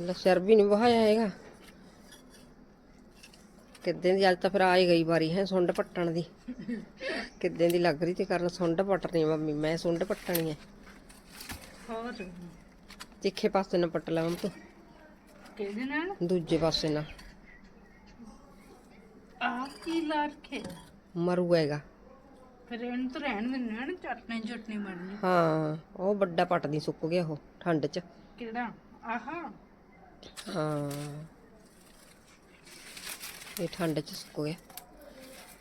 ਲੈ ਸਿਰ ਵੀ ਨਹੀਂ ਵਹਾਇਆ ਹੈਗਾ। ਕਿੱਦਾਂ ਦੀ ਅੱਜ ਤਾਂ ਫਿਰ ਆ ਹੀ ਗਈ ਵਾਰੀ ਹੈ ਸੁੰਡ ਪੱਟਣ ਦੀ। ਕਿੱਦਾਂ ਦੀ ਲੱਗ ਰਹੀ ਤੇ ਕਰਨ ਸੁੰਡ ਪੱਟਣੀ ਆ ਮੰਮੀ ਮੈਂ ਸੁੰਡ ਪੱਟਣੀ ਹੈ ਹੋਰ? ਤਿੱਖੇ ਪਾਸੇ ਨਾਲ ਪੱਟ ਲਾ ਤੂੰ ਕਿਹਦੇ ਨਾਲ? ਦੂਜੇ ਪਾਸੇ ਨਾਲ ਆਹ ਕੀ ਲਾ ਰੱਖਿਆ ਮਰੂ ਹੈਗਾ। ਫਿਰ ਇਹਨੂੰ ਤਾਂ ਰਹਿਣ ਦਿੰਦੇ ਆ ਨਾ ਚਟਨੀ ਚਟਨੀ ਬਣਨੀ। ਹਾਂ ਉਹ ਵੱਡਾ ਪੱਟਦੀ ਸੁੱਕ ਗਿਆ ਉਹ ਠੰਡ 'ਚ। ਕਿਹੜਾ? ਆਹਾ। ਹਾਂ। ਇਹ ਠੰਡ 'ਚ ਸੁੱਕ ਗਿਆ।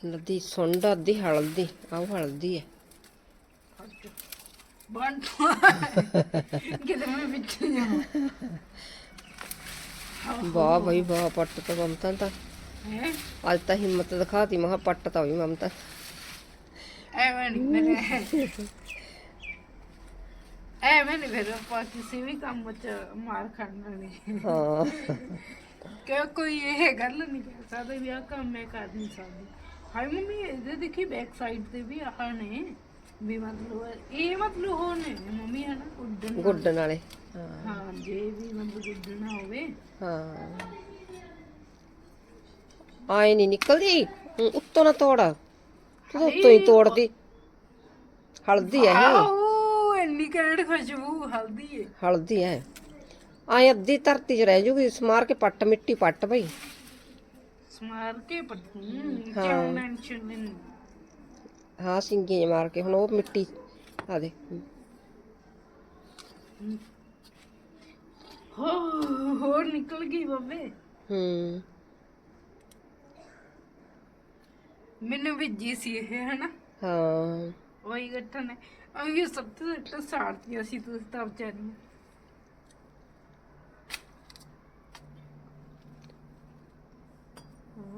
ਨਦੀ ਸੁੰਡ ਅੱਧੀ ਹਲਦੀ ਆਹ ਹਲਦੀ ਹੈ ਕਿਤੇ ਮੈਂ ਜਾਵਾਂ ਵਾਹ ਬਈ ਵਾਹ ਪੱਟ ਤਾਂ ਮਮਤਾ ਤਾਂ। ਅੱਜ ਤਾਂ ਹਿੰਮਤ ਦਿਖਾਤੀ ਮਹਾ ਪੱਟ ਤਾਂ ਹੋਈ ਮਮਤਾ। ਐਵੇਂ ਨਹੀਂ ਐਵੇਂ ਨਹੀਂ ਫਿਰ ਆਪਾਂ ਕਿਸੇ ਵੀ ਕੰਮ 'ਚ ਮਾਰ ਖਾਣਾ ਨਹੀਂ ਹਾਂ। ਕਿ ਕੋਈ ਇਹ ਗੱਲ ਨਹੀਂ ਕਹਿ ਸਕਦਾ ਵੀ ਆਹ ਕੰਮ ਮੈਂ ਕਰ ਨਹੀਂ ਸਕਦੀ। ਹਾਏ ਮੰਮੀ ਇਹਦੇ ਦੇਖੀ ਬੈਕ ਸਾਈਡ ਤੇ ਵੀ ਆਹ ਨੇ ਵੀ ਮਤਲਬ ਇਹ ਮਤਲਬ ਹੋ ਨੇ ਮੰਮੀ ਹੈ ਨਾ ਉੱਡਣ ਗੁੱਡਣ ਵਾਲੇ ਹਾਂ। ਹਾਂ ਜੇ ਵੀ ਮਤਲਬ ਉੱਡਣਾ ਹੋਵੇ। ਹਾਂ। ਆਏ ਨਹੀਂ ਨਿਕਲਦੀ ਉੱਤੋਂ ਨਾ ਤੋੜ। ਤੂੰ ਤਾਂ ਉੱਤੋਂ ਹੀ ਤੋੜਦੀ। ਹਲਦੀ ਹੈ ਇਹ। ਕੈਂਡ ਖੁਸ਼ਬੂ ਹਲਦੀ ਏ। ਹਲਦੀ ਹੈ ਆਏ ਅੱਧੀ ਧਰਤੀ 'ਚ ਰਹਿ ਜੂਗੀ ਸਮਾਰ ਕੇ ਪੱਟ ਮਿੱਟੀ ਪੱਟ ਬਈ। ਸਮਾਰ ਕੇ ਪੱਟੂ ਕਿਉਂ ਟੈਨਸ਼ਨ ਲੈਣੀ ਹਾਂ ਸਿੰਗੇ ਜਿਹੇ ਮਾਰ ਕੇ ਹੁਣ ਉਹ ਮਿੱਟੀ ਆ ਦੇ। ਹੋ। ਹੋਰ ਨਿਕਲ ਗਈ ਬੱਬੇ। ਹੂੰ। ਮੈਨੂੰ ਭੇਜੀ ਸੀ ਇਹ ਹਨਾ? ਹਾਂ। ਉਹੀ ਗੱਠਣ। ਹੈ ਇੱਟ ਸਾੜਤੀ ਸੀ ਤੁਸੀਂ ਤਾਂ ਵਿਚਾਰੀ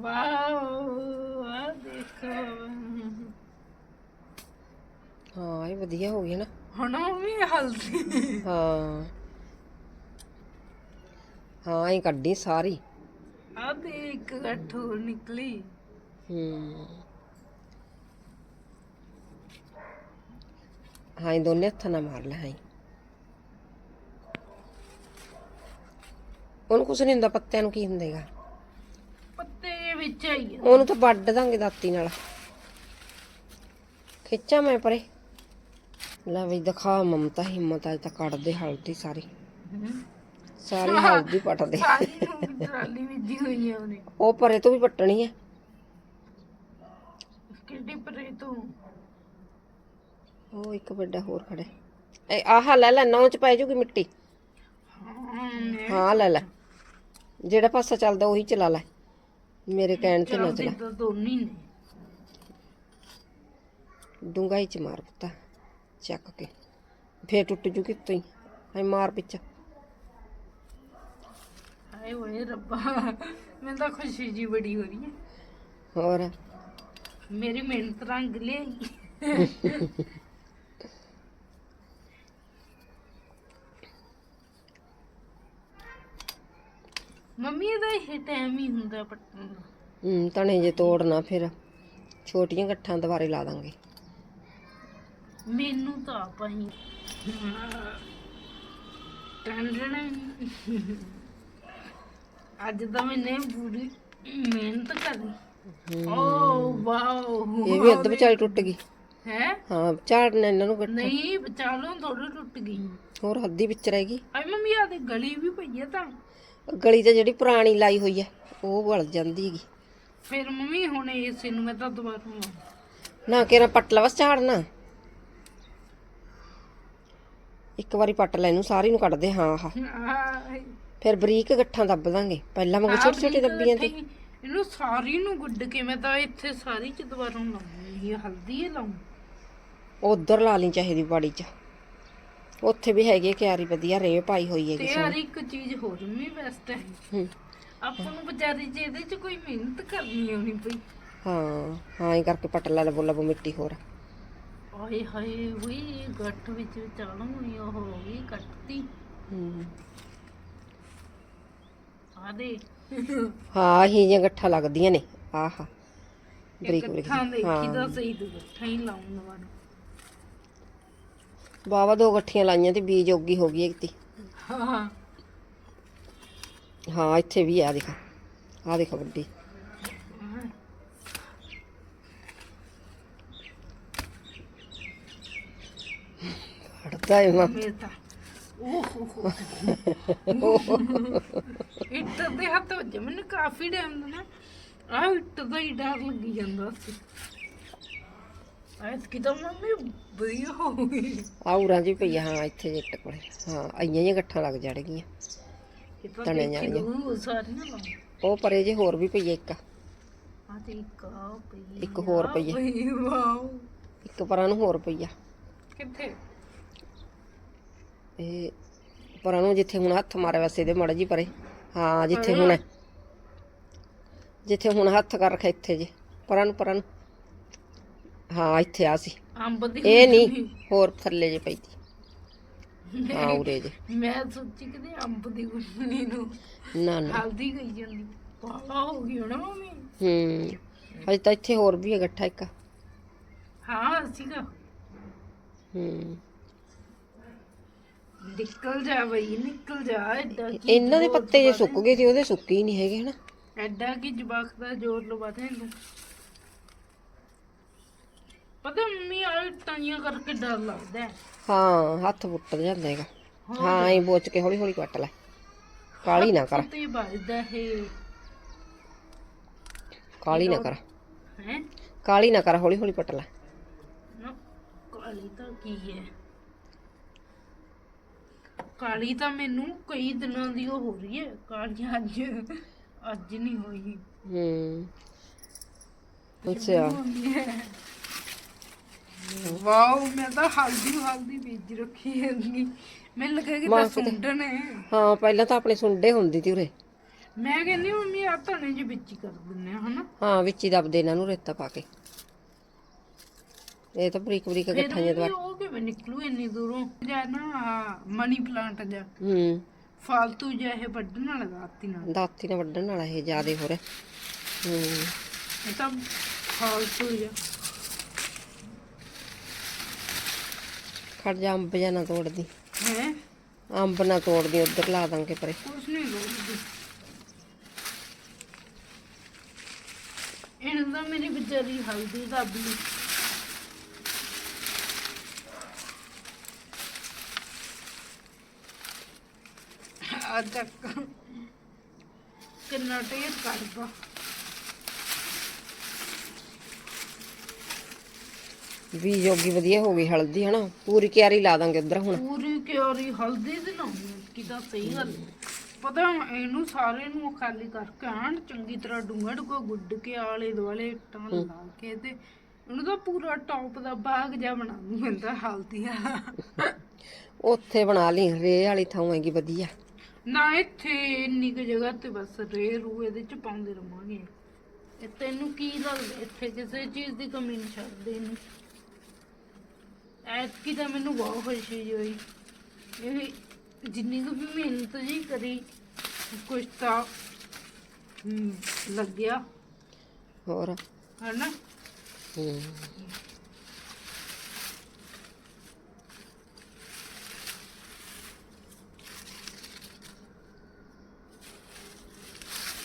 ਵਾਓ ਆ ਦੇਖੋ। ਹਾਂ ਇਹ ਵਧੀਆ ਹੋ ਗਿਆ ਨਾ। ਹੁਣ ਉਹ ਵੀ ਹਲਦੀ। ਹਾਂ। ਹਾਂ ਇਹ ਕੱਢੀ ਸਾਰੀ। ਆ ਦੇਖ ਗੱਠ ਨਿਕਲੀ। ਹੂੰ। ਹਾਂ ਦੋਨੇ ਹੱਥਾਂ ਨਾਲ ਮਾਰ ਲੈ ਹਾਂ ਉਹਨੂੰ ਕੁਛ ਨਹੀਂ ਹੁੰਦਾ ਪੱਤਿਆਂ ਨੂੰ ਕੀ ਹੁੰਦੇਗਾ ਪੱਤੇ ਵਿੱਚ ਆਈ। ਉਹਨੂੰ ਤਾਂ ਵੱਢ ਦਾਂਗੇ ਦਾਤੀ ਨਾਲ। ਖਿੱਚਾਂ ਮੈਂ ਪਰੇ। ਲੈ ਵੀ ਦਿਖਾ ਮਮਤਾ ਹਿੰਮਤ ਅੱਜ ਤਾਂ ਕੱਢਦੇ ਹਲਦੀ ਸਾਰੀ। ਸਾਰੀ ਹਲਦੀ ਪੱਟਦੇ। ਟਰਾਲੀ ਹੋਈ ਉਹਨੇ। ਉਹ ਪਰੇ ਤੋਂ ਵੀ ਪੱਟਣੀ ਹੈ ਕਿੱਡੀ ਪਰੇ ਤੋਂ? ਉਹ ਇੱਕ ਵੱਡਾ ਹੋਰ ਖੜਾ ਹੈ। ਇਹ ਆਹ ਲੈ ਲੈ ਨੌ ਚ ਪੈ ਜੂਗੀ ਮਿੱਟੀ। ਹਾਂ ਹਾਂ ਲੈ ਲੈ। ਜਿਹੜਾ ਪਾਸਾ ਚੱਲਦਾ ਉਹੀ ਚਲਾ ਲੈ। ਮੇਰੇ ਕਹਿਣ ਤੇ ਨਾ ਚਲਾ। ਤਾਂ ਦੋਨੀ ਨੇ। ਡੂੰਘਾਈ ਚ ਮਾਰ ਪੁੱਤਾ ਚੱਕ ਕੇ। ਫੇਰ ਟੁੱਟ ਜੂ ਕਿਤੋਂ ਹੀ। ਹਾਏ ਮਾਰ ਪਿੱਛਾ। ਹਾਏ ਓਏ ਰੱਬਾ ਮੈਨੂੰ ਤਾਂ ਖੁਸ਼ੀ ਜੀ ਬੜੀ ਹੋ ਰਹੀ ਹੈ। ਹੋਰ? ਮੇਰੀ ਮਿਹਨਤ ਰੰਗ ਲਿਆਈ। ਮੰਮੀ ਇਹਦਾ ਇਹ ਟਾਈਮ ਹੀ ਹੁੰਦਾ ਪੱਟਣ ਦਾ ਹੂੰ ਤਣੇ ਜੇ ਤੋੜਨਾ ਫਿਰ। ਛੋਟੀਆਂ ਗੱਠਾਂ ਦੁਬਾਰੇ ਲਾ ਦਾਂਗੇ। ਮੈਨੂੰ ਤਾਂ ਆਪਾਂ ਹੀ। ਟੰਡਣਾ ਅੱਜ ਤਾਂ ਮੈਨੇ ਪੂਰੀ ਮਿਹਨਤ ਕਰੀ। Oh wow. ਇਹ ਵੀ ਅੱਧ ਵਿਚਾਲੇ ਟੁੱਟ ਗਈ। ਹੈ? ਹਾਂ ਝਾੜਨਾ ਇਹਨਾਂ ਨੂੰ ਗੱਠ। ਨਹੀਂ ਬਚਾ ਲਓ ਥੋੜੀ ਟੁੱਟ ਗਈ। ਹੋਰ ਹੱਦੀ ਵਿੱਚ ਰਹਿ ਗਈ। ਆਈ ਮੰਮੀ ਆ ਤੇ ਗਲੀ ਵੀ ਪਈ ਆ ਤਾਂ। ਗਲੀ ਤੇ ਜਿਹੜੀ ਪੁਰਾਣੀ ਲਾਈ ਹੋਈ ਹੈ ਉਹ ਵਲ ਜਾਂਦੀ ਹੈਗੀ। ਫਿਰ ਮੰਮੀ ਹੁਣ ਇਸ ਨੂੰ ਮੈਂ ਤਾਂ ਦੁਬਾਰਾ ਨਾ ਕਿਹੜਾ ਪੱਟ ਲਾ ਬਸ ਝਾੜਨਾ। ਇੱਕ ਵਾਰੀ ਪੱਟ ਲੈ ਇਹਨੂੰ ਸਾਰੀ ਨੂੰ ਕੱਢ ਦੇ ਹਾਂ ਆਹ। ਫਿਰ ਬਰੀਕ ਗੱਠਾਂ ਦੱਬ ਦਾਂਗੇ। ਪਹਿਲਾਂ ਮੈਂ ਛੋਟੇ ਛੋਟੇ ਦੱਬੀਆਂ ਤੇ ਇਹਨੂੰ ਸਾਰੀ ਨੂੰ ਗੁੱਡ ਕੇ ਮੈਂ ਤਾਂ ਇੱਥੇ ਸਾਰੀ ਚ ਦੁਬਾਰਾ ਲਾਉਂਗੀ ਇਹ ਹਲਦੀ ਹੀ ਲਾਉਂ ਉਧਰ ਲਾ ਲਈ ਚਾਹੀਦੀ ਬਾੜੀ 'ਚ। ਉੱਥੇ ਵੀ ਹੈਗੀ ਕਿਆਰੀ ਵਧੀਆ ਰੇ ਪਾਈ ਹੋਈ ਹੈਗੀ ਤੇ ਯਾਰ ਇੱਕ ਚੀਜ਼ ਹੋਰ ਵੀ ਬੈਸਟ ਹੈ ਹੂੰ। ਆਪਾਂ ਨੂੰ ਵਿਚਾਰੀ ਚ ਇਹਦੇ ਚ ਕੋਈ ਮਿਹਨਤ ਕਰਨੀ ਹੋਣੀ ਪਈ। ਹਾਂ ਹਾਂ ਇਹ ਕਰਕੇ ਪੱਟ ਲੈ ਲਬੋ ਲਬੋ ਮਿੱਟੀ ਹੋਰ। ਆਏ ਹਾਏ ਵੀ ਗੱਠ ਵਿੱਚ ਹੋਈ ਉਹ ਹੋ ਗਈ ਕੱਟਤੀ। ਹੂੰ। ਆ ਦੇ ਹਾਂ ਹੀ ਜਿਹੀਆਂ ਗੱਠਾਂ ਲੱਗਦੀਆਂ ਨੇ। ਆਹਾ। ਬਰੀਕ ਬਰੀਕ ਗੱਠਾਂ ਦੇਖੀ ਹਾਂ। ਤਾਂ ਸਹੀ ਤੂੰ ਗੱਠਾਂ ਹੀ ਲਾਉਣ ਦੁਬਾਰਾ ਬਾਵਾ ਦੋ ਗੱਠੀਆਂ ਲਾਈਆਂ ਤੇ ਬੀਜ ਉੱਗੀ ਹੋ ਗਈ ਇੱਕ ਤੀ। ਹਾਂ। ਹਾਂ ਇੱਥੇ ਵੀ ਆ ਦੇਖ। ਆ ਦੇਖ ਵੱਡੀ। ਹਟਦਾ ਹੈ ਮਾਂ ਮੇਰੇ ਤਾਂ ਓਹ ਇੱਟ ਦੇ ਹੱਥ ਵੱਜੇ। ਮੈਨੂੰ ਕਾਫੀ ਟਾਈਮ ਦਾ ਨਾ ਆ ਇੱਟ ਦਾ ਹੀ ਡਰ ਲੱਗੀ ਜਾਂਦਾ ਸੀ ਐਤ ਕਿਦਾਂ ਮੰਮੀ ਵਧੀਆ ਹੋ ਗਈ। ਆਉਰਾਂ ਜੀ ਪਈ ਆ, ਹਾਂ ਇੱਥੇ ਜੱਟ ਕੋਲੇ। ਹਾਂ ਆਈਆਂ ਜਿਹੀਆਂ ਗੱਠਾਂ ਲੱਗ ਜਾਣਗੀਆਂ। ਤਣੇ ਸਾਰੀਆਂ ਲਾ ਉਹ ਪਰੇ ਜੇ ਹੋਰ ਵੀ ਪਈ ਆ ਇੱਕ। ਆ ਤੇ ਇੱਕ ਆ ਪਈ ਇੱਕ ਹੋਰ ਪਈ ਵਾਓ। ਇੱਕ ਪਰਾਂ ਨੂੰ ਹੋਰ ਪਈ ਆ। ਕਿੱਥੇ? ਇਹ ਪਰਾਂ ਨੂੰ ਜਿੱਥੇ ਹੁਣ ਹੱਥ ਮਾਰਿਆ ਵੈਸੇ ਇਹਦੇ ਮੜ ਜੀ ਪਰੇ। ਹਾਂ ਜਿੱਥੇ ਹੁਣ ਹੈ। ਜਿੱਥੇ ਹੁਣ ਹੱਥ ਕਰ ਰੱਖਿਆ ਇੱਥੇ ਜੇ। ਪਰਾਂ ਨੂੰ ਪਰਾਂ ਨੂੰ। ਹਾਂ ਇੱਥੇ ਆ ਸੀ। ਅੰਬ ਦੀ ਇਹ ਨਹੀਂ ਹੋਰ ਥੱਲੇ ਜੇ ਪਈ ਤੀ ਹਾਂ ਉਰੇ ਜੇ। ਮੈਂ ਸੋਚੀ ਕਿ ਅੰਬ ਦੀ ਗੁੰਨੀ ਨੂੰ ਨਾ ਨਾ। ਹਲਦੀ ਗਈ ਜਾਂਦੀ। ਪਾਲਾ ਹੋ ਗਈ ਹੋਣਾ ਮੰਮੀ। ਹੂੰ ਅਜੇ ਤਾਂ ਇੱਥੇ ਹੋਰ ਵੀ ਹੈ ਗੱਠਾ ਇੱਕ। ਹਾਂ ਸੀਗਾ ਹੂੰ। ਨਿਕਲ ਜਾ ਬਈ ਨਿਕਲ ਜਾ। ਐਡਾ ਕੀ ਇਹਨਾਂ ਦੇ ਪੱਤੇ ਜੇ ਸੁੱਕ ਗਏ ਸੀ ਉਹਦੇ ਸੁੱਕੇ ਹੀ ਨਹੀਂ ਹੈਗੇ ਹਨਾ। ਐਡਾ ਕੀ ਜਵਾਕ ਦਾ ਜ਼ੋਰ ਲਵਾ ਇਹਨੂੰ। ਪਤਾ ਮੰਮੀ ਆ ਟਾਈਆਂ ਕਰਕੇ ਡਰ ਲੱਗਦਾ ਹੈ। ਹਾਂ ਹੱਥ ਪੁੱਟ ਜਾਂਦਾ ਹੈਗਾ। ਹਾਂ ਇਹ ਬੋਚ ਕੇ ਹੌਲੀ ਹੌਲੀ ਕੱਟ ਲੈ। ਕਾਲੀ ਨਾ ਕਰ। ਤੇ ਵੱਜਦਾ ਹੈ। ਕਾਲੀ ਨਾ ਕਰ। ਹੈ? ਕਾਲੀ ਨਾ ਕਰ ਹੌਲੀ ਹੌਲੀ ਪੱਟ ਲੈ। ਨਾ ਕਾਲੀ ਤਾਂ ਕੀ ਹੈ? ਕਾਲੀ ਤਾਂ ਮੈਨੂੰ ਕਈ ਦਿਨਾਂ ਦੀ ਉਹ ਹੋ ਰਹੀ ਹੈ। ਕਾਲੀ ਅੱਜ ਅੱਜ ਨਹੀਂ ਹੋਈ। ਹੂੰ। ਅੱਛਾ। ਵਾਓ ਮੈਂ ਤਾਂ ਹਲਦੀ ਹਲਦੀ ਬੀਜ ਰੱਖੀ ਹੈਗੀ ਮੈਨੂੰ ਲੱਗਾ ਕਿ ਤਾਂ ਸੁੰਡਣ ਹੈ। ਹਾਂ ਪਹਿਲਾਂ ਤਾਂ ਆਪਣੇ ਸੁੰਡੇ ਹੁੰਦੀ ਤੀ ਉਰੇ। ਮੈਂ ਕਹਿੰਦੀ ਮੰਮੀ ਆ ਧਣੇ ਜਿਹੇ ਵਿੱਚ ਹੀ ਕਰ ਦਿੰਨੇ ਆ ਹਨਾ? ਹਾਂ ਵਿੱਚ ਹੀ ਦੱਬਦੇ ਇਹਨਾਂ ਨੂੰ ਰੇਤਾ ਪਾ ਕੇ। ਇਹ ਤਾਂ ਬਰੀਕ ਬਰੀਕ ਫਿਰ ਗੱਠਾਂ ਜਿਹਾ ਮੰਮੀ ਉਹ ਕਿਵੇਂ ਨਿਕਲੂ ਇੰਨੀ ਦੂਰੋਂ? ਜਾਂ ਨਾ ਮਨੀ ਪਲਾਂਟ ਜਾਂ ਹੂੰ। ਫਾਲਤੂ ਜਿਹਾ ਇਹ ਵੱਢਣ ਵਾਲਾ ਦਾਤੀ ਨਾਲ। ਦਾਤੀ ਨਾਲ ਵੱਢਣ ਵਾਲਾ ਇਹ ਜਿਆਦੇ ਹੋ ਰਿਹਾ। ਹੂੰ। ਇਹ ਤਾਂ ਫਾਲਤੂ ਜਿਹਾ ਖੜ ਜਾ ਅੰਬ ਜਾਂ ਨਾ ਤੋੜਦੀ। ਹੈ? ਅੰਬ ਨਾ ਤੋੜਦੀ ਉਧਰ ਲਾ ਦਾਂਗੇ ਪਰੇ। ਕੁਛ ਨਹੀਂ ਰੋਕਦੀ ਇਹਨਾਂ ਦਾ ਮੇਰੀ ਵਿਚਾਰੀ ਹਲਦੀ ਦੱਬ ਆ ਚੱਕ। ਕਿੰਨਾ ਟੇਰ ਕਰਦਾ। ਵੀ ਜੋਗੀ ਵਧੀਆ ਹੋ ਗਈ ਹਲਦੀ ਹਨਾ। ਪੂਰੀ ਕਿਆਰੀ ਲਾ ਦਾਂਗੇ ਉਧਰ ਹੁਣ। ਪੂਰੀ ਕਿਉਰੀ ਹਲਦੀ ਦੀ ਨਾ ਕਿਦਾ ਸਹੀ ਗੱਲ। ਪਤਾ ਇਹਨੂੰ ਸਾਰੇ ਨੂੰ ਖਾਲੀ ਕਰਕੇ ਆਣ ਚੰਗੀ ਤਰ੍ਹਾਂ ਡੂੰਘਾ ਡੂੰਘਾ ਗੁੱਡ ਕੇ ਆਲੇ ਦੁਆਲੇ ਇੱਟਾਂ ਲਾ ਕੇ ਤੇ ਉਹਨੂੰ ਤਾਂ ਪੂਰਾ ਟੌਪ ਦਾ ਬਾਗ ਜਿਹਾ ਬਣਾ ਦੂੰ ਹੁੰਦਾ ਹਲਦੀ ਆ ਉੱਥੇ ਬਣਾ ਲਈ ਰੇ ਵਾਲੀ ਥਾਂ ਹੈਗੀ ਵਧੀਆ। ਨਾ ਇੱਥੇ ਇੰਨੀ ਕੁ ਜਗ੍ਹਾ ਤੇ ਬਸ ਰੇ ਰੂ ਇਹਦੇ ਚ ਪਾਉਂਦੇ ਰਵਾਂਗੇ। ਤੈਨੂੰ ਕੀ ਲੱਗਦਾ ਇੱਥੇ ਕਿਸੇ ਚੀਜ਼ ਦੀ ਕਮੀ ਨਹੀਂ ਛੱਡਦੇ ਇਹਨੂੰ। ਐਤਕੀ ਤਾਂ ਮੈਨੂੰ ਬਹੁਤ ਖੁਸ਼ੀ ਹੋਈ। ਇਹ ਜਿੰਨੀ ਕੁ ਵੀ ਮਿਹਨਤ ਜੀ ਕਰੀ ਕੁਛ ਤਾਂ ਹਮ, ਲੱਗਿਆ। ਹੋਰ? ਹਨਾ? ਹੂੰ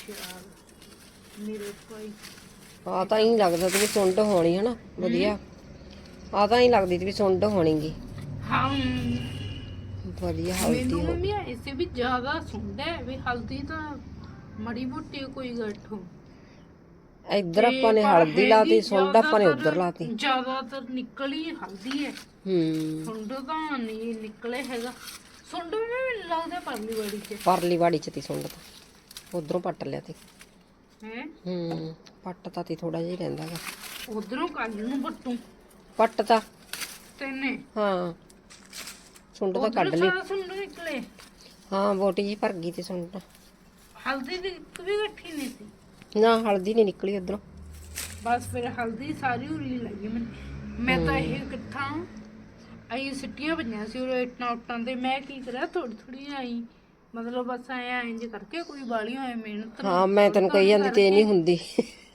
ਚੱਲ ਮੇਰੇ ਭਾਈ। ਆ ਤਾਂ ਹੀ ਲੱਗਦਾ ਤੇ ਵੀ ਸੁੰਡ ਹੋਣੀ ਹਨਾ? ਵਧੀਆ। ਆ ਤਾਂ ਹੀ ਲੱਗਦੀ ਵੀ ਸੁੰਡ ਹੋਣੀਗੀ। ਹਮ ਵਧੀਆ ਹਲਦੀ ਮੈਨੂੰ ਹੋ ਮੰਮੀ ਐਸੇ ਵੀ ਜ਼ਿਆਦਾ ਸੁਣਦਾ ਹੈ ਵੀ ਹਲਦੀ ਤਾਂ ਮੜੀ ਮੋਟੀ ਕੋਈ ਗੱਠੋ ਇੱਧਰ ਆਪਾਂ ਨੇ ਹਲਦੀ ਲਾਤੀ ਸੁੰਡ ਆਪਾਂ ਨੇ ਉਧਰ ਲਾਤੀ। ਜ਼ਿਆਦਾਤਰ ਨਿਕਲ ਹਲਦੀ ਹੈ। ਹੂੰ। ਸੁੰਡ ਤਾਂ ਨਹੀਂ ਨਿਕਲੇ ਹੈਗਾ। ਸੁੰਡ ਵੀ ਮੈਨੂੰ ਲੱਗਦਾ ਪਰਲੀ ਵਾੜੀ ਚ। ਪਰਲੀ ਵਾੜੀ ਚ ਤੀ ਸੁੰਡ ਤਾਂ। ਉਧਰੋਂ ਪੱਟ ਲਿਆ ਤੀ। ਹੈ? ਹੂੰ ਪੱਟ ਤਾਂ ਤੀ ਥੋੜਾ ਜਿਹਾ ਹੀ ਰਹਿੰਦਾ ਗਾ। ਉਧਰੋਂ ਕੱਲ ਨੂੰ ਬੱਟੂ। ਪੱਟ ਤਾਂ ਤੈਨੇ? ਹਾਂ। ਸੁੰਡ ਤਾਂ ਕੱਢ ਲਈ। ਸਾਰਾ ਸੁੰਡ ਨਿਕਲੇ ਹਾਂ ਬੋਟੀ ਜੀ ਭਰ ਗਈ ਤੇ ਸੁੰਡ ਹਲਦੀ ਦੀ ਇੱਕ ਵੀ ਗੱਠੀ ਨਹੀਂ ਸੀ? ਨਾ ਹਲਦੀ ਨਹੀਂ ਨਿਕਲੀ ਉਧਰੋਂ। ਬਸ ਫਿਰ ਹਲਦੀ ਸਾਰੀ ਉਰੀ ਲੱਗੀ ਮੈਨੂੰ। ਮੈਂ ਤਾਂ ਇਹ ਇਕੱਠਾ ਆਈ ਸਿੱਟੀਆਂ ਪਈਆਂ ਸੀ ਉਹ ਇੱਟਾਂ ਉੱਟਾਂ ਤੇ। ਮੈਂ ਕੀ ਕਰਿਆ ਥੋੜੀ ਥੋੜੀ ਆਈ। ਮਤਲਬ ਬਸ ਐ ਇੰਜ ਕਰਕੇ ਕੋਈ ਬਾਲੀਆਂ ਹੋਏ ਮਿਹਨਤ ਹਾਂ ਮੈਂ ਤੈਨੂੰ ਕਹੀ ਜਾਂਦੀ ਤੇ ਨਹੀਂ ਹੁੰਦੀ।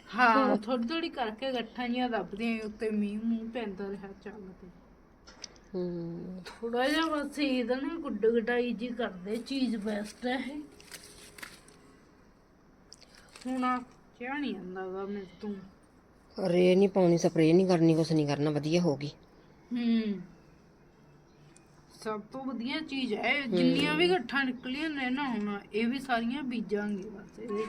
ਹਾਂ। ਥੋੜੀ ਥੋੜੀ ਕਰਕੇ ਗੱਠਾਂ ਜੀਆਂ ਦੱਬਦੀਆਂ ਉੱਤੇ ਮੀਂਹ ਮੂੰਹ ਪੈਂਦਾ ਰਿਹਾ ਚੱਲ ਤੇ। ਹੂੰ। ਥੋੜਾ ਜਿਹਾ ਬਸ ਇਹਦਾ ਨਾ ਗੁੱਡ ਗਡਾਈ ਜੀ ਕਰਦੇ ਚੀਜ਼ ਬੈਸਟ ਹੈ ਇਹ। ਹੁਣ ਚਾਹ ਨਹੀਂ ਆਂਦਾ ਵਾ ਮੇਰੇ ਤੋਂ। ਰੇ ਨਹੀਂ ਪਾਉਣੀ ਸਪਰੇ ਨਹੀਂ ਕਰਨੀ ਕੁਛ ਨਹੀਂ ਕਰਨਾ ਵਧੀਆ ਹੋ ਗਈ। ਹੂੰ। ਸਭ ਤੋਂ ਵਧੀਆ ਚੀਜ਼ ਹੈ ਇਹ ਜਿੰਨੀਆਂ ਵੀ ਗੱਠਾਂ ਨਿਕਲੀਆਂ ਨੇ ਨਾ ਹੁਣ ਇਹ ਵੀ ਸਾਰੀਆਂ ਬੀਜਾਂਗੇ ਬਸ ਇਹਦੇ।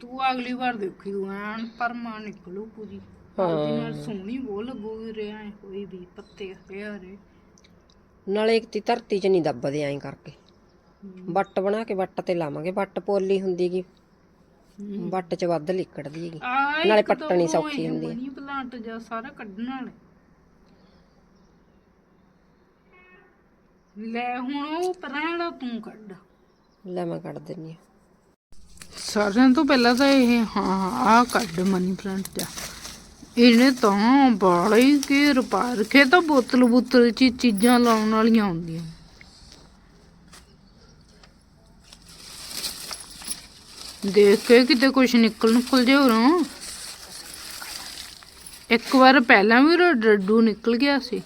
ਤੂੰ ਅਗਲੀ ਵਾਰ ਦੇਖੀ ਤੂੰ ਐਨ ਪਰਮਾ ਨਿਕਲੂ ਪੂਰੀ। ਉਹਦੇ ਨਾਲ ਸੋਹਣੀ ਬਹੁਤ ਲੱਗੂਗੀ ਰਿਆ ਕੋਈ ਵੀ ਪੱਤੇ ਹਰੇ ਨਾਲੇ ਇੱਕ ਤੀ ਧਰਤੀ 'ਚ ਨਹੀਂ ਦੱਬਦੇ ਐਂ ਕਰਕੇ। ਵੱਟ ਬਣਾ ਕੇ ਵੱਟ ਤੇ ਲਾਵਾਂਗੇ ਵੱਟ ਪੋਲੀ ਹੁੰਦੀ ਹੈਗੀ। ਵੱਟ 'ਚ ਵੱਧ ਲਿਕੜਦੀ ਹੈਗੀ। ਨਾਲੇ ਪੱਟਣੀ ਸੌਖੀ ਹੁੰਦੀ ਹੈ। ਪਲਾਂਟ ਜਾਂ ਸਾਰਾ ਕੱਢਣ ਵਾਲੇ। ਲੈ ਹੁਣ ਉਹ ਪਰਾਂ ਤੂੰ ਕੱਢ। ਲੈ ਮੈਂ ਕੱਢ ਦਿੰਨੀ ਆ ਸਾਰਿਆਂ ਤੋਂ ਪਹਿਲਾਂ ਤਾਂ ਇਹ, ਹਾਂ ਆ ਕੱਢ ਮਨੀ ਪਲਾਂਟ ਦਾ ਇਹਨੇ ਤਾਂ ਬਾਲੇ ਹੀ ਘੇਰ ਰਖੇ ਤਾਂ ਬੋਤਲ ਬੋਤਲ ਚ ਚੀਜ਼ਾਂ ਲਾਉਣ ਵਾਲੀਆਂ ਹੁੰਦੀਆਂ। ਦੇਖ ਕੇ ਕਿਤੇ ਕੁਝ ਨਿਕਲ ਨਿਕਲ ਜੇ ਉਰੋਂ ਇੱਕ ਵਾਰ ਪਹਿਲਾਂ ਵੀ ਉਰੋਂ ਡੱਡੂ ਨਿਕਲ ਗਿਆ ਸੀ।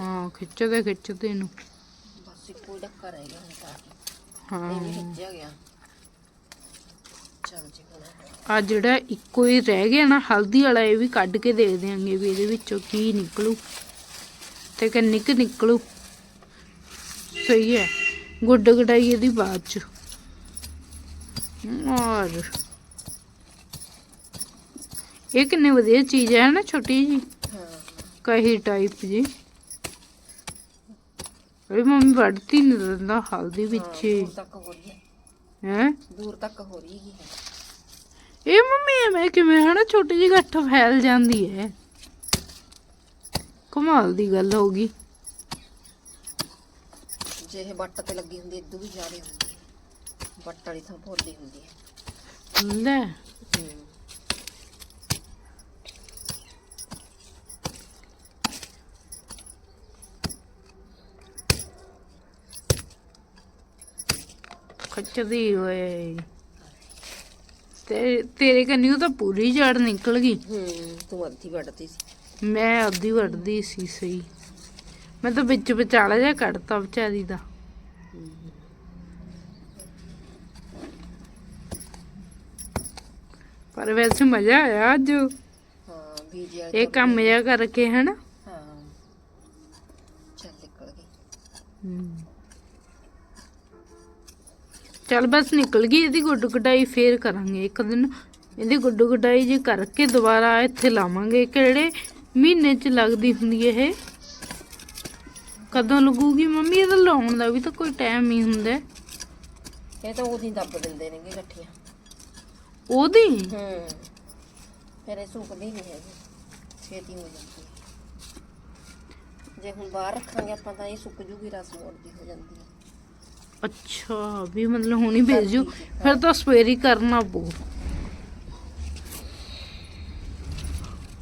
ਹਾਂ, ਖਿੱਚਦੇ ਖਿੱਚਦੇ ਇਹਨੂੰ। ਡੱਕਾ ਰਹਿ ਗਿਆ ਹੁਣ ਤਾਂ। ਹਾਂ। ਖਿੱਚਿਆ ਗਿਆ। ਚੱਲ ਜੀ ਹੁਣ ਆ ਜਿਹੜਾ ਇੱਕੋ ਹੀ ਰਹਿ ਗਿਆ ਨਾ ਹਲਦੀ ਵਾਲਾ ਇਹ ਵੀ ਕੱਢ ਕੇ ਦੇ ਦਿਆਂਗੇ ਵੀ ਇਹਦੇ ਵਿੱਚੋਂ ਕੀ ਨਿਕਲੂ ਤੇ ਕਿੰਨੀ ਕੁ ਨਿਕਲੂ। ਸਹੀ ਹੈ। ਗੁੱਡ ਗਡਾਈ ਇਹਦੀ ਬਾਅਦ ਚ। ਔਰ ਇਹ ਕਿੰਨੀ ਵਧੀਆ ਚੀਜ਼ ਹੈ ਨਾ ਛੋਟੀ ਜੀ ਕਹੀ ਟਾਈਪ ਜੀ। ਇਹ ਮੰਮੀ ਵੜਤੀ ਨਹੀਂ ਦਿੰਦਾ ਹਲਦੀ ਵਿੱਚ। ਤੱਕ ਹੋ ਰਹੀ ਹੈ। ਹੈ? ਦੂਰ ਤੱਕ ਹੋ ਰਹੀ ਹੈ। ਇਹ ਮੰਮੀ ਐਵੇਂ ਕਿਵੇਂ ਹਨਾ ਛੋਟੀ ਜਿਹੀ ਗੱਠ ਫੈਲ ਜਾਂਦੀ ਹੈ। ਕਮਾਲ ਦੀ ਗੱਲ ਹੋ ਗਈ। ਜੇ ਇਹ ਵੱਟ ਤੇ ਲੱਗੀ ਹੁੰਦੀ ਇਦੋਂ ਵੀ ਜ਼ਿਆਦਾ ਹੁੰਦੀ ਹੈ। ਵੱਟ ਵਾਲੀ ਥਾਂ ਭੋਲੀ ਹੁੰਦੀ ਹੈ। ਲੈ। ਹੂੰ। ਖੱਚਦੀ ਓਏ। ਤੇ ਤੇਰੇ ਕੰਨਿਓ ਤਾਂ ਪੂਰੀ ਜੜ ਨਿਕਲ ਗਈ। ਹੂੰ ਤੂੰ ਅੱਧੀ ਵੱਟਦੀ ਸੀ। ਮੈਂ ਅੱਧੀ ਵੜਦੀ ਸੀ ਸਹੀ। ਮੈਂ ਤਾਂ ਵਿੱਚ ਵਿਚਾਲਾ ਜਿਹਾ ਕੱਢਤਾ ਵਿਚਾਰੀ ਦਾ। ਪਰ ਵੈਸੇ ਮਜ਼ਾ ਆਇਆ ਅੱਜ। ਹਾਂ ਬੀਜ ਵਾਲੀ ਇਹ ਕੰਮ ਜਿਹਾ ਕਰਕੇ ਹਨਾ? ਹਾਂ। ਚੱਲ ਨਿਕਲ ਗਈ। ਚੱਲ ਬਸ ਨਿਕਲ ਗਈ ਇਹਦੀ ਗੁੱਡ ਗੁਡਾਈ ਫੇਰ ਕਰਾਂਗੇ ਇੱਕ ਦਿਨ। ਇਹਦੀ ਗੁੱਡ ਗੁਡਾਈ ਜੇ ਕਰਕੇ ਦੁਬਾਰਾ ਇੱਥੇ ਲਾਵਾਂਗੇ। ਕਿਹੜੇ ਮਹੀਨੇ ਚ ਲੱਗਦੀ ਹੁੰਦੀ ਇਹ? ਕਦੋਂ ਲੱਗੂਗੀ ਮੰਮੀ? ਇਹਦਾ ਲਾਉਣ ਦਾ ਵੀ ਤਾਂ ਕੋਈ ਟਾਈਮ ਹੀ ਹੁੰਦਾ। ਇਹ ਤਾਂ ਉਹਦੀ ਦੱਬ ਦਿੰਦੇ ਨੇਗੇ ਇਕੱਠੀਆਂ। ਉਹਦੀ? ਹੂੰ। ਫਿਰ ਇਹ ਸੁੱਕਦੀ ਨਹੀਂ ਹੈਗੀ। ਛੇਤੀ ਹੋ ਜਾਂਦੀ ਹੈ। ਜੇ ਹੁਣ ਬਾਹਰ ਰੱਖਾਂਗੇ ਆਪਾਂ ਤਾਂ ਇਹ ਸੁੱਕ ਜੂਗੀ ਰਸ ਮੋੜਦੀ ਹੋ ਜਾਂਦੀ ਹੈ। ਅੱਛਾ ਵੀ ਮਤਲਬ ਹੁਣੀ ਭੇਜੋ। ਫਿਰ ਤਾਂ ਸਵੇਰੇ ਹੀ ਕਰਨਾ ਪਊ।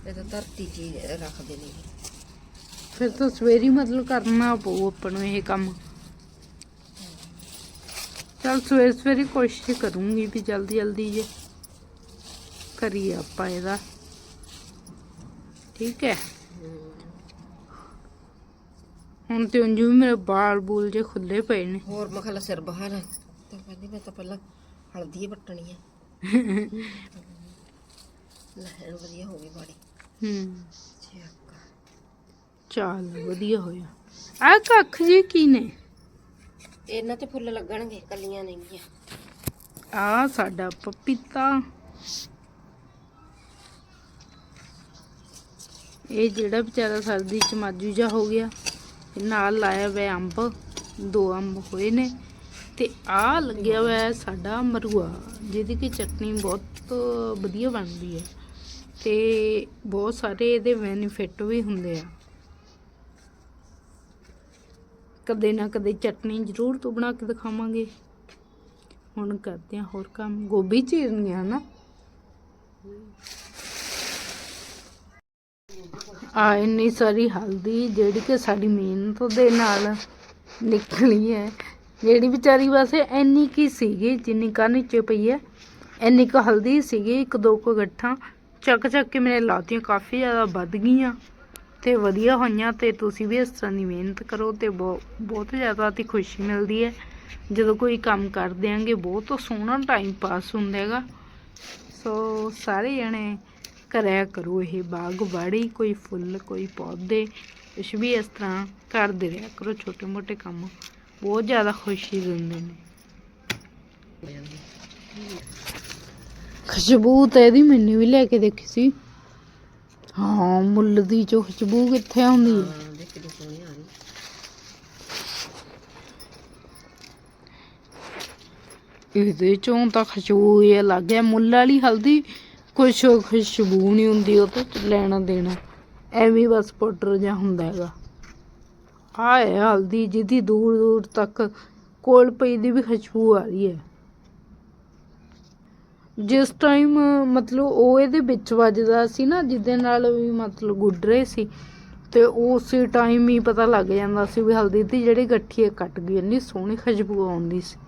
ਇਹ ਤਾਂ ਧਰਤੀ 'ਚ ਹੀ ਰੱਖਦੇ ਨੇ। ਫਿਰ ਤਾਂ ਸਵੇਰੇ ਹੀ ਮਤਲਬ ਕਰਨਾ ਪਊ ਆਪਾਂ ਨੂੰ ਇਹ ਕੰਮ। ਚਲ ਸਵੇਰੇ ਸਵੇਰੇ ਕੋਸ਼ਿਸ਼ ਕਰੂੰਗੀ ਵੀ ਜਲਦੀ ਜਲਦੀ ਜੇ ਕਰੀਏ ਆਪਾਂ ਇਹਦਾ। ਠੀਕ ਹੈ। ਹੁਣ ਤੇ ਉਂਝ ਵੀ ਮੇਰੇ ਬਾਲ ਬੂਲ ਜੇ ਖੁੱਲੇ ਪਏ ਨੇ। ਹੋਰ ਮਖਲਾ ਸਿਰ ਬਾਹਰ ਹੈ ਤਾਂ ਕਹਿੰਦੀ ਮੈਂ ਤਾਂ ਪਹਿਲਾਂ ਹਲਦੀ ਹੀ ਵੱਟਣੀ ਹੈ ਲਹਿਣ ਵਧੀਆ ਹੋ ਗਈ ਬਾੜੀ। ਹੂੰ। ਚੱਕ ਚੱਲ ਵਧੀਆ ਹੋਇਆ। ਆ ਕੱਖ ਜੀ ਕੀ ਨੇ? ਇਹਨਾਂ ਤੇ ਫੁੱਲ ਲੱਗਣਗੇ ਕੱਲੀਆਂ ਨੇਗੀਆਂ ਆ। ਸਾਡਾ ਪਪੀਤਾ। ਇਹ ਜਿਹੜਾ ਵਿਚਾਰਾ ਸਰਦੀ ਚ ਮਾਜੂ ਜਾ ਹੋ ਗਿਆ। ਨਾਲ ਲਾਇਆ ਹੋਇਆ ਅੰਬ, ਦੋ ਅੰਬ ਹੋਏ ਨੇ ਤੇ ਆ ਲੱਗਿਆ ਹੋਇਆ ਸਾਡਾ ਮਰੂਆ, ਜਿਹਦੀ ਕਿ ਚਟਨੀ ਬਹੁਤ ਵਧੀਆ ਬਣਦੀ ਹੈ ਤੇ ਬਹੁਤ ਸਾਰੇ ਇਹਦੇ ਬੈਨੀਫਿਟ ਵੀ ਹੁੰਦੇ ਆ। ਕਦੇ ਨਾ ਕਦੇ ਚਟਨੀ ਜ਼ਰੂਰ ਤੋਂ ਬਣਾ ਕੇ ਦਿਖਾਵਾਂਗੇ। ਹੁਣ ਕਰਦੇ ਆ ਹੋਰ ਕੰਮ। ਗੋਭੀ ਚੀਰਨੀ ਆ ਨਾ। ਆ, ਇੰਨੀ ਸਾਰੀ ਹਲਦੀ ਜਿਹੜੀ ਕਿ ਸਾਡੀ ਮਿਹਨਤ ਦੇ ਨਾਲ ਨਿਕਲੀ ਹੈ। ਜਿਹੜੀ ਵਿਚਾਰੀ ਵੈਸੇ ਇੰਨੀ ਕੀ ਸੀਗੀ, ਜਿੰਨੀ ਕਾ ਨੀਚੇ ਪਈ ਹੈ, ਇੰਨੀ ਕੁ ਹਲਦੀ ਸੀਗੀ, ਇੱਕ ਦੋ ਕੁ ਗੱਠਾਂ ਚੱਕ ਚੱਕ ਕੇ ਮੇਰੇ ਲਾਤੀਆਂ ਕਾਫੀ ਜ਼ਿਆਦਾ ਵੱਧ ਗਈਆਂ ਤੇ ਵਧੀਆ ਹੋਈਆਂ ਤੇ ਤੁਸੀਂ ਵੀ ਇਸ ਤਰ੍ਹਾਂ ਦੀ ਮਿਹਨਤ ਕਰੋ ਤੇ ਬਹੁ- ਬਹੁਤ ਜ਼ਿਆਦਾ ਤੇ ਖੁਸ਼ੀ ਮਿਲਦੀ ਹੈ। ਜਦੋਂ ਕੋਈ ਕੰਮ ਕਰਦੇ ਆਂਗੇ ਬਹੁਤ ਸੋਹਣਾ ਟਾਈਮ ਪਾਸ ਹੁੰਦਾ ਹੈਗਾ। ਸੋ ਸਾਰੇ ਜਣੇ ਕਰਿਆ ਕਰੋ ਇਹ ਬਾਗ ਬਾੜੀ ਕੋਈ ਫੁੱਲ ਕੋਈ ਪੌਦੇ ਕੁਛ ਵੀ ਇਸ ਤਰ੍ਹਾਂ ਕਰਦੇ ਰਿਹਾ ਕਰੋ ਛੋਟੇ ਮੋਟੇ ਕੰਮ ਬਹੁਤ ਜ਼ਿਆਦਾ ਖੁਸ਼ੀ ਦਿੰਦੇ ਨੇ। ਖੁਸ਼ਬੂ ਤਾਂ ਇਹਦੀ ਮੈਨੂੰ ਵੀ ਲੈ ਕੇ ਦੇਖੀ ਸੀ। ਹਾਂ ਮੁੱਲ ਦੀ ਜੋ ਖੁਸ਼ਬੂ ਕਿੱਥੇ ਆਉਂਦੀ ਹੈ? ਹਾਂ ਦੇਖ ਕਿੰਨੀ ਸੋਹਣੀ ਆ ਰਹੀ। ਇਹਦੇ ਚੋਂ ਤਾਂ ਖੁਸ਼ਬੂ ਇਹ ਅਲੱਗ ਹੈ ਮੁੱਲ ਵਾਲੀ ਹਲਦੀ ਕੁਛ ਖੁਸ਼ਬੂ ਨਹੀਂ ਹੁੰਦੀ ਉਹ ਤੇ ਲੈਣਾ ਦੇਣਾ। ਐਵੇਂ ਹੀ ਬਸ ਪਾਊਡਰ ਜਿਹਾ ਹੁੰਦਾ ਹੈਗਾ। ਆਹ ਹੈ ਹਲਦੀ, ਜਿਹਦੀ ਦੂਰ ਦੂਰ ਤੱਕ ਕੋਲ ਪਈ ਦੀ ਵੀ ਖੁਸ਼ਬੂ ਆ ਰਹੀ ਹੈ। ਜਿਸ ਟਾਈਮ ਮਤਲਬ ਉਹ ਇਹਦੇ ਵਿੱਚ ਵੱਜਦਾ ਸੀ ਨਾ, ਜਿਹਦੇ ਨਾਲ ਵੀ ਮਤਲਬ ਗੁੱਡ ਰਹੇ ਸੀ, ਤੇ ਉਸੇ ਟਾਈਮ ਹੀ ਪਤਾ ਲੱਗ ਜਾਂਦਾ ਸੀ ਵੀ ਹਲਦੀ ਦੀ ਜਿਹੜੀ ਗੱਠੀ ਹੈ ਕੱਟ ਗਈ, ਇੰਨੀ ਸੋਹਣੀ ਖੁਸ਼ਬੂ ਆਉਂਦੀ ਸੀ।